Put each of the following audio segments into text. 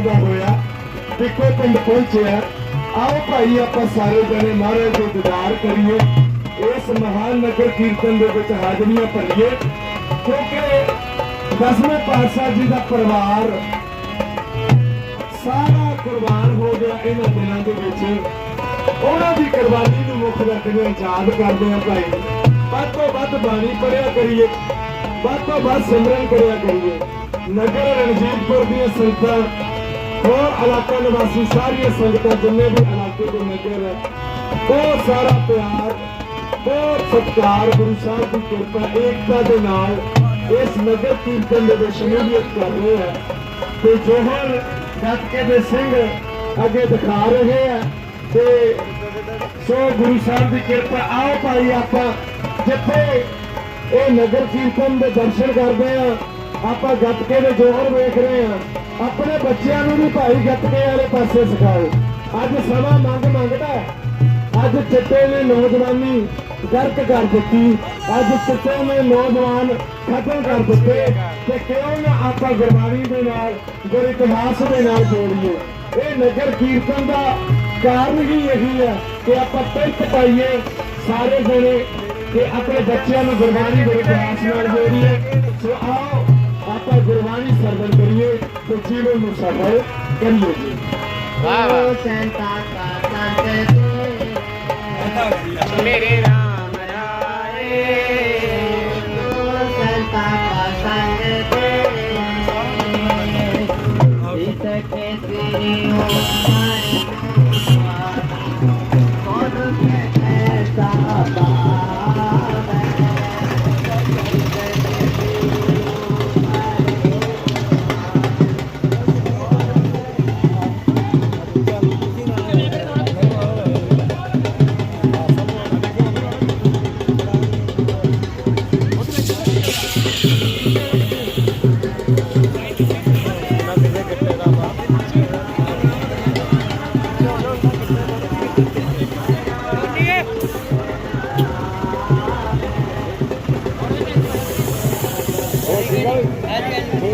ਦਾ ਹੋਇਆ। ਇੱਕੋ ਪਿੰਡ ਪਹੁੰਚਿਆ। ਆਓ ਭਾਈ, ਆਪਾਂ ਸਾਰੇ ਜਣੇ ਮਹਾਰਾਜ ਦੇ ਦੀਦਾਰ ਕਰੀਏ। ਇਸ ਮਹਾਨ ਨਗਰ ਕੀਰਤਨ ਦੇ ਵਿੱਚ ਹਾਜ਼ਰੀਆਂ ਭਰੀਏ। ਕਿਉਂਕਿ ਦਸਵੇਂ ਪਾਤਸ਼ਾਹ ਜੀ ਦਾ ਪਰਿਵਾਰ ਸਾਰਾ ਕੁਰਬਾਨ ਹੋ ਗਿਆ ਇਹਨਾਂ ਦਿਨਾਂ ਦੇ ਵਿੱਚ। ਉਹਨਾਂ ਦੀ ਕੁਰਬਾਨੀ ਨੂੰ ਮੁੱਖ ਰੱਖਦੇ ਯਾਦ ਕਰਦੇ ਆ ਭਾਈ। ਵੱਧ ਤੋਂ ਵੱਧ ਬਾਣੀ ਪੜਿਆ ਕਰੀਏ। ਵੱਧ ਤੋਂ ਵੱਧ ਸਿਮਰਨ ਕਰਿਆ ਕਰੀਏ। ਨਗਰ ਰਣਜੀਤਪੁਰ ਦੀਆਂ ਸੰਗਤਾਂ ਹੋਰ ਇਲਾਕਾ ਨਿਵਾਸੀ ਸਾਰੀਆਂ ਸੰਗਤਾਂ ਜਿੰਨੇ ਵੀ ਇਲਾਕੇ ਦੇ ਨਗਰ ਹੈ ਬਹੁਤ ਸਾਰਾ ਪਿਆਰ, ਬਹੁਤ ਸਤਿਕਾਰ ਗੁਰੂ ਸਾਹਿਬ ਦੀ ਕਿਰਪਾ, ਏਕਤਾ ਦੇ ਨਾਲ ਇਸ ਨਗਰ ਕੀਰਤਨ ਦੇ ਵਿੱਚ ਸ਼ਮੂਲੀਅਤ ਕਰ ਰਹੇ ਹੈ ਤੇ ਜੋਹਰ ਗੱਤਕੇ ਦੇ ਸਿੰਘ ਅੱਗੇ ਦਿਖਾ ਰਹੇ ਹੈ ਤੇ ਸੋ ਗੁਰੂ ਸਾਹਿਬ ਦੀ ਕਿਰਪਾ, ਆਓ ਭਾਈ ਆਪਾਂ ਜਿੱਥੇ ਇਹ ਨਗਰ ਕੀਰਤਨ ਦੇ ਦਰਸ਼ਨ ਕਰਦੇ ਆ, ਆਪਾਂ ਗੱਤਕੇ ਦੇ ਜੋਹਰ ਵੇਖ ਰਹੇ ਆ। ਆਪਣੇ ਬੱਚਿਆਂ ਨੂੰ ਵੀ ਭਾਈ ਗੱਤਕੇ ਵਾਲੇ ਪਾਸੇ ਸਿਖਾਓ। ਅੱਜ ਸਮਾਂ ਮੰਗ ਮੰਗਦਾ ਅੱਜ ਚਿੱਟੇ ਨੇ ਨੌਜਵਾਨੀ ਗਰਕ ਕਰ ਦਿੱਤੀ। ਅੱਜ ਚਿੱਟੇ ਨੇ ਨੌਜਵਾਨ ਖਤਮ ਕਰ ਦਿੱਤੇ। ਤੇ ਕਿਉਂ ਨਾ ਆਪਾਂ ਗੁਰਬਾਣੀ ਦੇ ਨਾਲ, ਗੁਰ ਇਤਿਹਾਸ ਦੇ ਨਾਲ ਜੋੜੀਏ। ਇਹ ਨਗਰ ਕੀਰਤਨ ਦਾ ਕਾਰਨ ਹੀ ਇਹੀ ਹੈ ਕਿ ਆਪਾਂ ਪਿੰਤ ਪਾਈਏ, ਸਾਰੇ ਜਣੇ ਤੇ ਆਪਣੇ ਬੱਚਿਆਂ ਨੂੰ ਗੁਰਬਾਣੀ ਦੇ ਇਤਿਹਾਸ ਨਾਲ ਜੋੜੀਏ। ਸੋ ਆਓ ਗੁਰਬਾਣੀ ਸਰਵਣ ਕਰੀਏ ਤੇ ਜੀਵਨ ਨੂੰ ਸਫਲ ਕਰੀਏ ਜੀ। ਵਾਹ ਵਾਹ। ਸੰਤਾ ਕਾ ਸੰਤ ਤੇ ਮੇਰੇ ਰਾਮ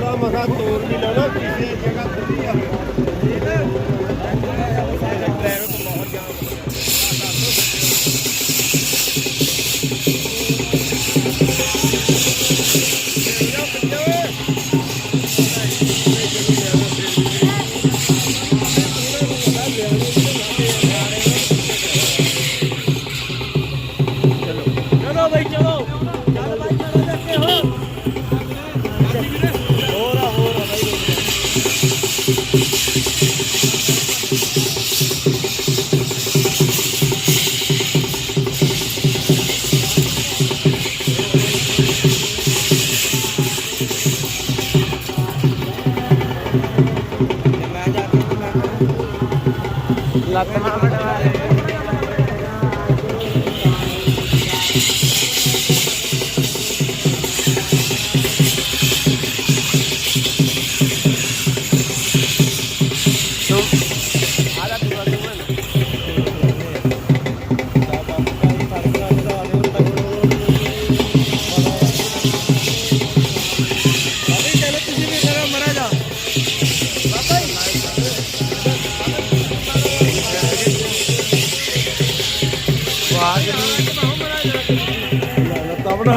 ਮਸਾ ਮਗਾ ਵੀ ਲਓ ਕਿਸੇ ਜਗ੍ਹਾ ਖੁੱਲੀ ਆ।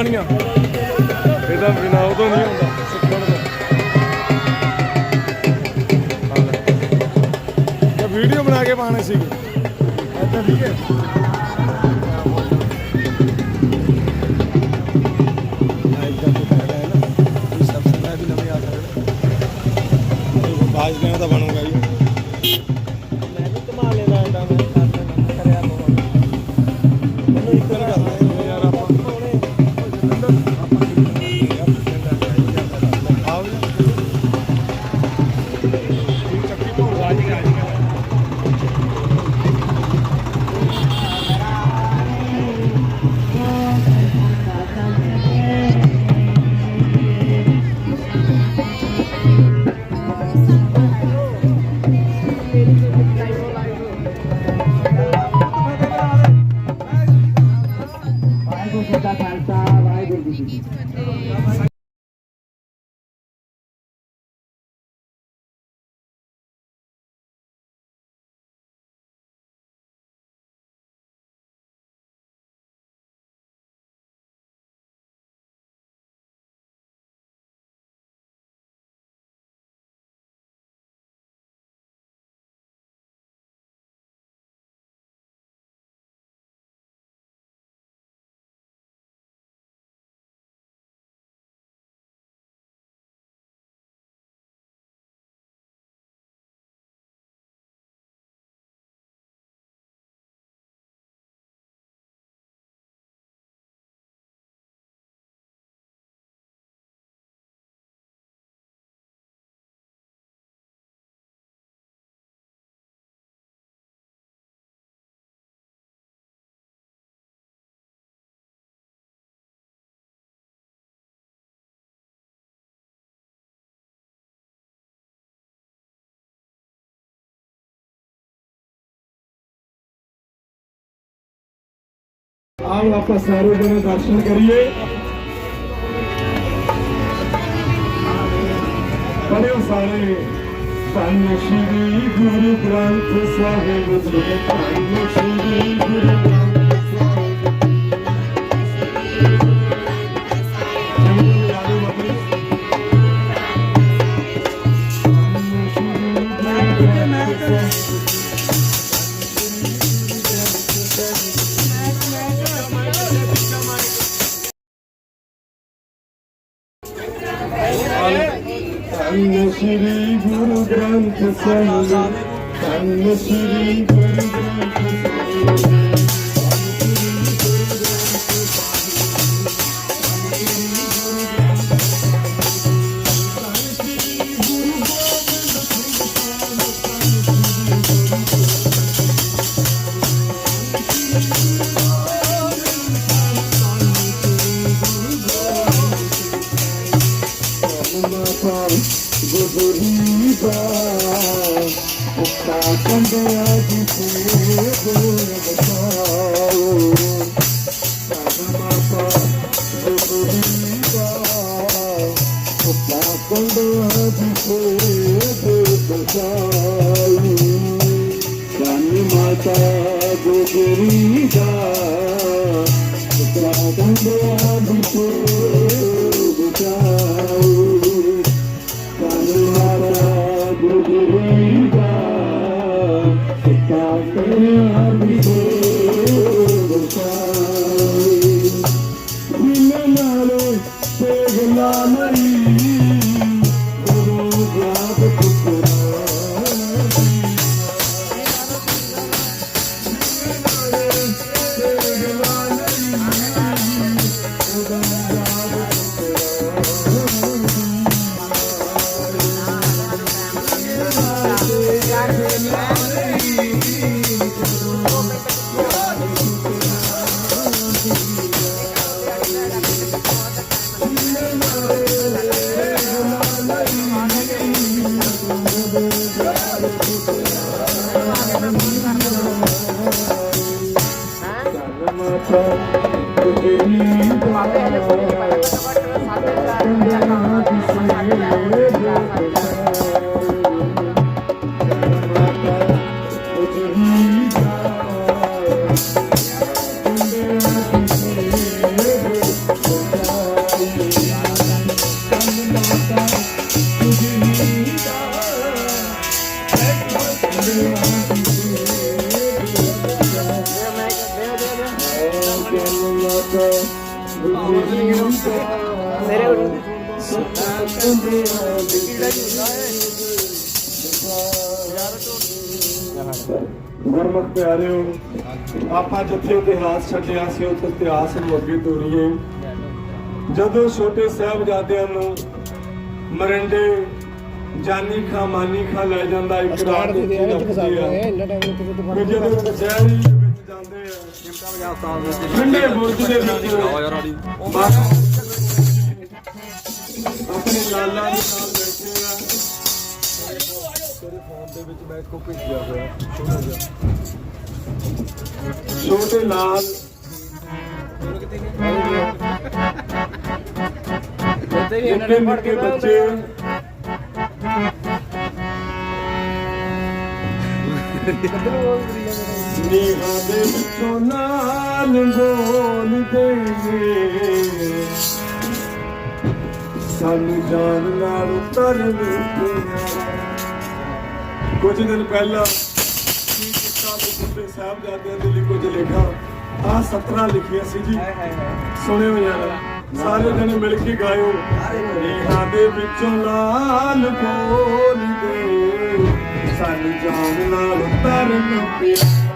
ਲੱਤਾਂ ਇਹਦਾ ਬਿਨਾ ਉਦੋਂ ਨਹੀਂ ਹੁੰਦਾ। ਆਓ ਆਪਾਂ ਸਾਰੇ ਜਣੇ ਦਰਸ਼ਨ ਕਰੀਏ। ਪੜਿਓ ਸਾਰੇ ਧੰਨ ਸ਼੍ਰੀ ਗੁਰੂ ਗ੍ਰੰਥ ਸਾਹਿਬ ਜੀ ਧੰਨ ਸ਼੍ਰੀ ਗੁਰੂ ਧੰਨ ਸ਼੍ਰੀ ਗੁਰੂ ਗ੍ਰੰਥ ਸਾਹਿਬ ਧੰਨ ਸ਼੍ਰੀ ਗੁਜਰੀ ਦਾ ਮੇਰੇ ਗੁਰਮੁਖ ਪਿਆਰਿਓ, ਆਪਾਂ ਜਿੱਥੇ ਇਤਿਹਾਸ ਛੱਡਿਆ ਸੀ ਉਸ ਇਤਿਹਾਸ ਨੂੰ ਅੱਗੇ ਤੋਰੀਏ। ਜਦੋਂ ਛੋਟੇ ਸਾਹਿਬਜ਼ਾਦਿਆਂ ਨੂੰ ਮਰਿੰਡੇ ਜਾਨੀ ਖਾ ਮਾਨੀ ਖਾ ਲੈ ਜਾਂਦਾ ਇੱਕ ਰਾਤ ਦੀ ਨੌਕਰੀ ਆ। ਇੰਨਾ ਟਾਈਮ ਕਿਤੇ ਤੋਂ ਕਿ ਜਦੋਂ ਕਚਹਿਰੀ ਦੇ ਵਿੱਚ ਜਾਂਦੇ ਆ। ਠੰਡੇ ਬੁਰਜ ਦੇ ਵਿੱਚ ਬਸ। ਆਪਣੇ ਲਾਲਾ ਦੇ ਨਾਲ ਬੈਠੇ ਆ। ਤੇਰੇ ਫੋਨ ਦੇ ਵਿੱਚ ਮੈਂ ਇੱਕੋ ਭੇਜਿਆ ਹੋਇਆ। ਛੋਟਾ ਜਿਹਾ। ਛੋਟੇ ਲਾਲ। ਨਿੱਕੇ ਨਿੱਕੇ ਬੱਚੇ। ਨੀਹਾਂ ਦੇ ਵਿੱਚੋਂ ਨਾਲ ਬੋਲਦੇ ਨੇ ਸਾਨੂੰ ਜਾਨ ਨਾਲ ਤਰਨ ਕੁਝ ਦਿਨ ਪਹਿਲਾਂ ਕੀ ਕੀਤਾ ਸਾਹਿਬ ਜਾਂਦੇ ਦੇ ਲਈ ਕੁਝ ਲਿਖਾ ਆ ਸਤਰਾਂ ਲਿਖੀਆਂ ਸੀ ਜੀ। ਸੁਣਿਓ ਯਾਰ। ਸਾਰੇ ਜਣੇ ਮਿਲ ਕੇ ਗਾਇਓ। ਨੀਹਾਂ ਦੇ ਵਿੱਚੋਂ ਲਾਲ ਬੋਲਦੇ ਸਾਨੂੰ ਜਾਣ ਨਾਲ ਤਰਨ ਪਿਆ।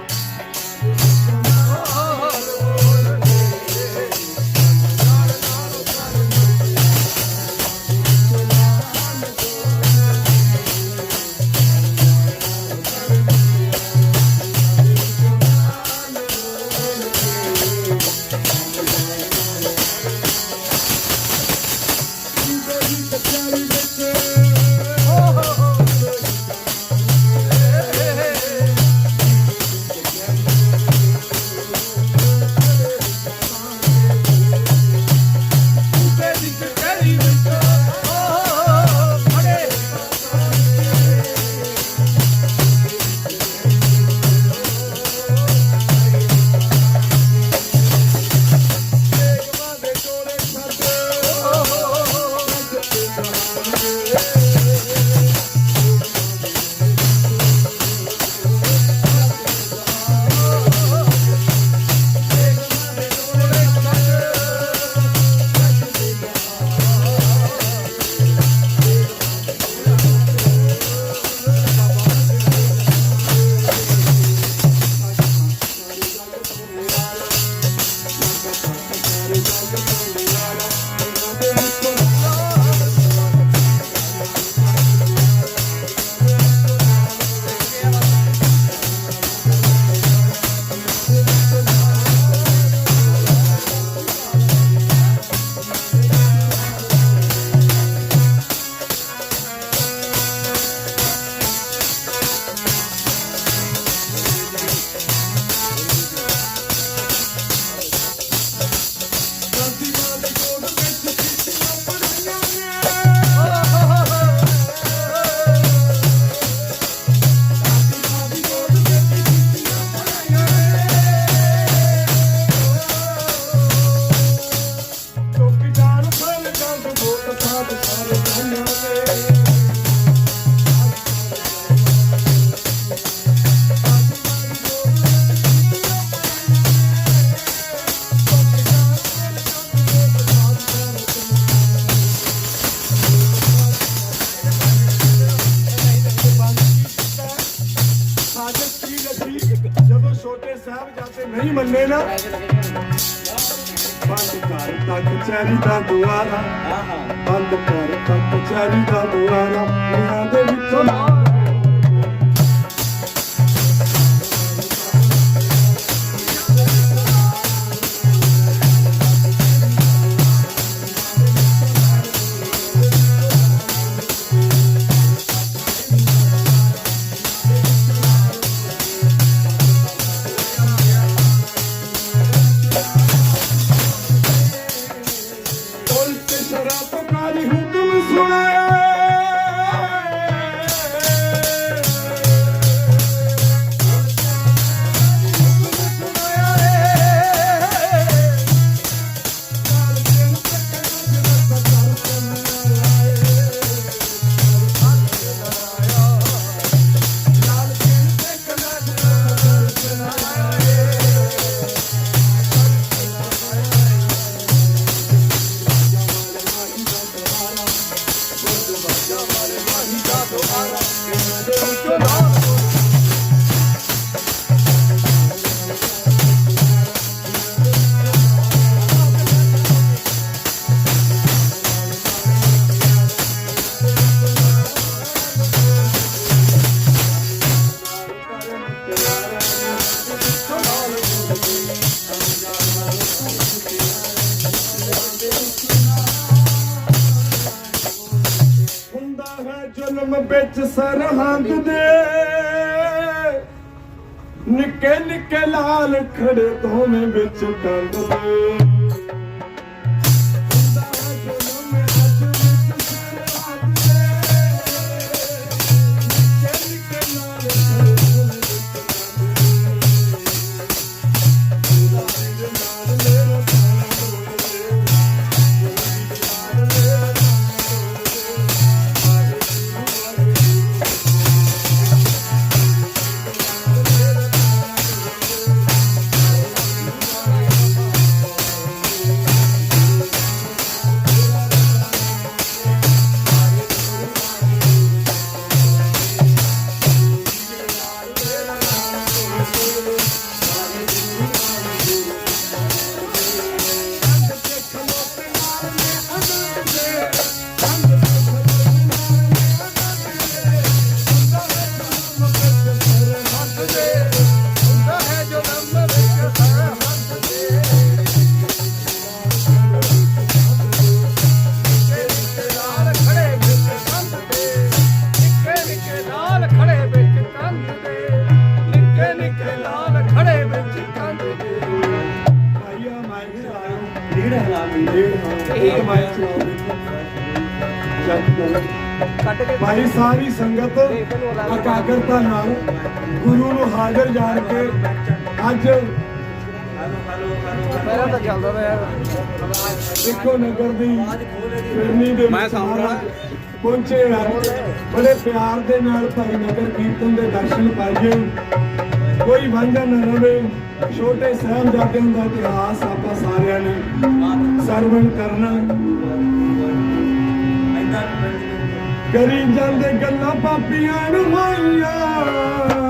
ਬੰਦ ਕਰ ਤੱਕ ਚੈਰੀ ਦਾ ਦੁਆਰਾ ਬੰਦ ਕਰ ਤੱਕ ਚੈਰੀ ਦਾ ਦੁਆਰਾ ਇਹਨਾਂ ਦੇ ਵਿੱਚੋਂ ਲਾਲ ਖੜੇ ਦੋਵੇਂ ਵਿੱਚ ਡੰਡ ਇਹ ਭਾਈ ਸਾਰੀ ਸੰਗਤ ਇਕਾਗਰਤਾ ਨਾਲ ਗੁਰੂ ਨੂੰ ਹਾਜ਼ਰ ਜਾਣ ਕੇ ਅੱਜ ਮੇਰਾ ਤਾਂ ਚੱਲਦਾ ਵਾ ਯਾਰ ਸਿੱਖੋ ਨਗਰ ਦੀ ਫਿਰਨੀ ਦੇ ਮੈਂ ਸਾਹਮਣੇ ਪਹੁੰਚੇ ਹਨ ਬੜੇ ਪਿਆਰ ਦੇ ਨਾਲ ਭਾਈ ਨਗਰ ਕੀਰਤਨ ਦੇ ਦਰਸ਼ਨ ਪਾਈਏ। ਕੋਈ ਵਾਂਝਾ ਨਾ ਰਵੇ। ਛੋਟੇ ਸਾਹਿਬਜ਼ਾਦਿਆਂ ਦਾ ਇਤਿਹਾਸ ਆਪਾਂ ਸਾਰਿਆਂ ਨੇ ਸਰਵਣ ਕਰਨਾ ਕਰੀ ਜਾਂਦੇ ਗੱਲਾਂ ਪਾਪੀਆਂ ਨੂੰ ਮਾਈਆਂ।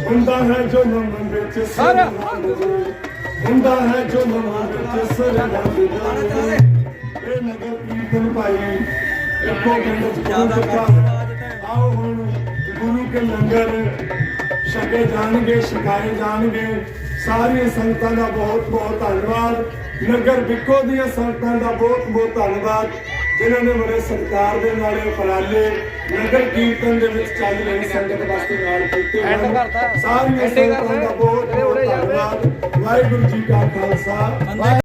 ਹੁੰਦਾ ਹੈ ਜੋ ਮਨ ਵਿੱਚ ਸਾਰਾ ਹੁੰਦਾ ਹੈ ਜੋ ਮਨ ਵਿੱਚ ਸਰਬੰਦ ਦੇ ਇਹ ਨਗਰ ਕੀਰਤਨ ਭਾਈ ਇੱਕੋ ਚ ਪਹੁੰਚਾ ਆਓ ਹੁਣ ਗੁਰੂ ਕੇ ਲੰਗਰ। ਛਕੇ ਜਾਣਗੇ ਛਕਾਏ ਜਾਣਗੇ। ਸਾਰੀਆਂ ਸੰਗਤਾਂ ਦਾ ਬਹੁਤ ਬਹੁਤ ਧੰਨਵਾਦ। ਨਗਰ ਬਿੱਕੋ ਦੀਆਂ ਸੰਗਤਾਂ ਦਾ ਬਹੁਤ ਬਹੁਤ ਧੰਨਵਾਦ। ਜਿਨ੍ਹਾਂ ਨੇ ਬੜੇ ਸਤਿਕਾਰ ਦੇ ਨਾਲ ਇਹ ਉਪਰਾਲੇ ਨਗਰ ਕੀਰਤਨ ਦੇ ਵਿੱਚ ਚੱਲ ਰਹੇ ਸੰਗਤ ਵਾਸਤੇ ਨਾਲ ਕੀਤੇ। ਸਾਰੀਆਂ ਸੰਗਤਾਂ। ਦਾ ਬਹੁਤ ਬਹੁਤ। ਧੰਨਵਾਦ ਵਾਹਿਗੁਰੂ ਜੀ ਕਾ ਖਾਲਸਾ